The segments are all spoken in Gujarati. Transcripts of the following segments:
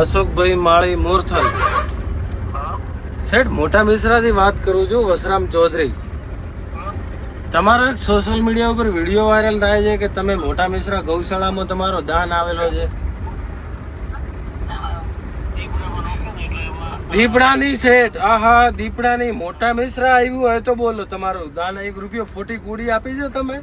અશોકભાઈ માળી મોરથલ. શેઠ, મોટા મિશ્રાથી વાત કરું છું, વસરામ ચૌધરી. તમારો એક સોશિયલ મીડિયા ઉપર વીડિયો વાયરલ થાય છે કે તમે મોટા મિશ્રા ગૌશાળામાં તમારો દાન આવેલો છે? દીપડાની શેઠ, આહા, દીપડાની મોટા મિશ્રા આવ્યું હોય તો બોલો, તમારું દાન એક રૂપિયો ફોટી કુડી આપી દો તમે.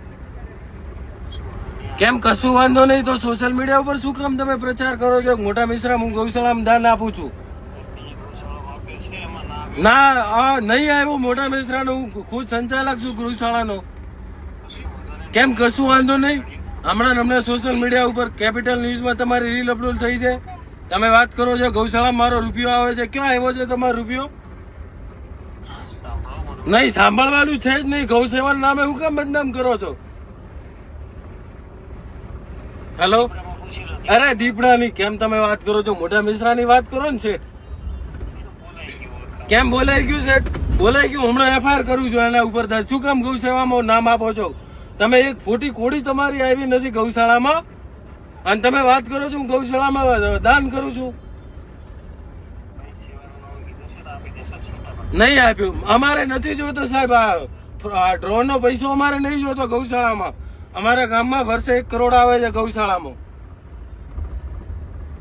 કેમ કશું વાંધો નહીં, તો સોશિયલ મીડિયા ઉપર શું કામ તમે પ્રચાર કરો છો? મોટા મિશ્રા, હું ગૌશાળામાં દાન આપું છું. ના નહીં આવ્યો મોટા મિશ્રાનો, હું ખુદ સંચાલક છું ગૌશાળાનો. કેમ કશું વાંધો નહીં? હમણાં હમણાં સોશિયલ મીડિયા ઉપર કેપિટલ ન્યૂઝમાં તમારી રીલ અપલોડ થઈ છે. તમે વાત કરો છો, ગૌશાળામાં મારો રૂપિયો આવે છે. ક્યાં આવ્યો છે તમારો રૂપિયો? નહીં, સાંભળવાનું છે જ નહીં. ગૌ સેવાના નામે હું કેમ બદનામ કરો છો? હેલો અરે દીપડાની, કેમ તમે વાત કરો છો? મોટા મિશ્રાની વાત કરો ને શેઠ? કેમ બોલાઈ ગયું શેઠ? બોલાઈ ગયું? હમણાં એફઆઈઆર કરું છું એના ઉપર. શું કામ ગૌશાળામાં નામ આપો છો? તમે એક ખોટી કોડી તમારી આવી નથી ગૌશાળામાં? અને તમે વાત કરો છો, હું ગૌશાળામાં દાન કરું છું? નહીં આપ્યું. અમારે નથી જોતો સાહેબ. આ ડ્રોન નો પૈસો અમારે નહીં જોતો ગૌશાળામાં. અમારા ગામમાં વર્ષે એક કરોડ આવે છે ગૌશાળામાં.